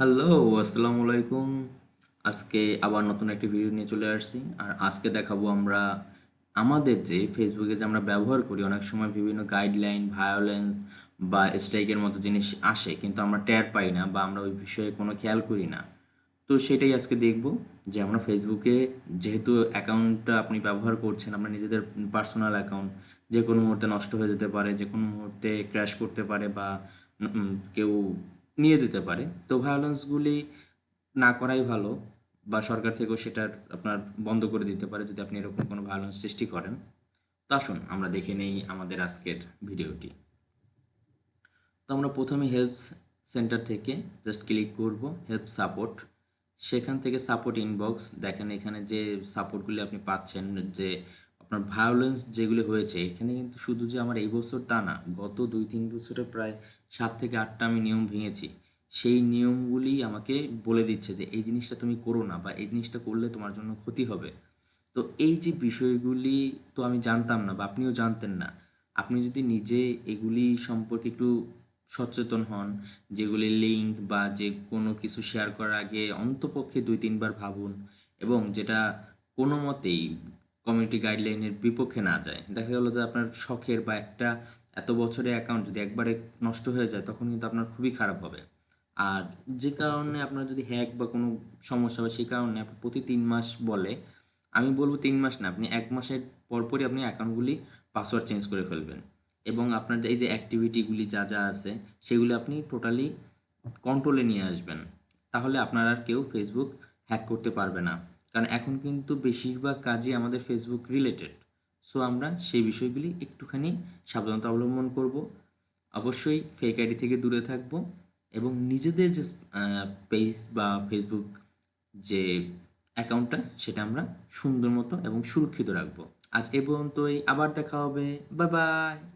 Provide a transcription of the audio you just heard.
Hello আসসালামু আলাইকুম আজকে আবার নতুন একটি ভিডিও নিয়ে চলে আসছি। আর আজকে দেখাবো আমরা আমাদের যে ফেসবুকে যে আমরা ব্যবহার করি, অনেক সময় বিভিন্ন গাইডলাইন ভায়োলেন্স বা স্ট্রাইকের মতো জিনিস আসে, কিন্তু আমরা টের পাই না বা আমরা ওই বিষয়ে কোনো খেয়াল করি না। তো সেটাই আজকে দেখব যে আমরা ফেসবুকে যেহেতু অ্যাকাউন্টটা আপনি ব্যবহার করছেন আমরা নিজেদের পার্সোনাল অ্যাকাউন্ট যে কোনো মুহূর্তে নষ্ট হয়ে যেতে পারে, যে কোনো মুহূর্তে ক্র্যাশ করতে পারে বা কেউ নিয়ে যেতে পারে। তো ভায়োলেন্সগুলি না করাই ভালো বা সরকার থেকেও সেটা আপনার বন্ধ করে দিতে পারে যদি আপনি এরকম কোনো ভায়োলেন্স সৃষ্টি করেন। তো আসুন আমরা দেখে নেই আমাদের আজকের ভিডিওটি। তো আমরা প্রথমে হেল্প সেন্টার থেকে জাস্ট ক্লিক করব হেল্প সাপোর্ট সেখান থেকে সাপোর্ট ইনবক্স দেখেন এখানে যে সাপোর্টগুলি আপনি পাচ্ছেন যে আপনার ভায়োলেন্স যেগুলি হয়েছে, এখানে কিন্তু শুধু যে আমার এই বছর তা না, গত দুই, তিন বছরে প্রায় সাত থেকে আটটা আমি নিয়ম ভেঙেছি। সেই নিয়মগুলি আমাকে বলে দিচ্ছে যে, এই জিনিসটা তুমি করো না বা এই জিনিসটা করলে তোমার জন্য ক্ষতি হবে। তো এই যে বিষয়গুলি তো আমি জানতাম না বা আপনিও জানতেন না। আপনি যদি নিজে এগুলি সম্পর্কে একটু সচেতন হন, যেগুলি লিঙ্ক বা যে কোনো কিছু শেয়ার করার আগে অন্তপক্ষে দুই, তিনবার ভাবুন এবং যেটা কোনো মতেই কমিউনিটি গাইডলাইনের বিপক্ষে না যায়। দেখা গেলো যে আপনার শখের বা একটা এত বছরের অ্যাকাউন্ট যদি একবারে নষ্ট হয়ে যায়, তখন কিন্তু আপনার খুবই খারাপ হবে। আর যে কারণে আপনার যদি হ্যাক বা কোনো সমস্যা হয় সেই কারণে আপনি প্রতি তিন মাস বলে, আমি বলব তিন মাস না, আপনি এক মাসের পরপরই আপনি অ্যাকাউন্টগুলি পাসওয়ার্ড চেঞ্জ করে ফেলবেন। এবং আপনার এই যে অ্যাক্টিভিটিগুলি যা যা আছে, সেগুলি আপনি টোটালি কন্ট্রোলে নিয়ে আসবেন। তাহলে আপনার আর কেউ ফেসবুক হ্যাক করতে পারবে না। কারণ এখন কিন্তু বেশিরভাগ কাজই আমাদের ফেসবুক রিলেটেড সো আমরা সেই বিষয়গুলি একটুখানি সাবধানতা অবলম্বন করব। অবশ্যই ফেক আইডি থেকে দূরে থাকব এবং নিজেদের যে পেজ বা ফেসবুক যে অ্যাকাউন্টটা সেটা আমরা সুন্দর মতো এবং সুরক্ষিত রাখব। আজ এ পর্যন্তই, আবার দেখা হবে। Bye bye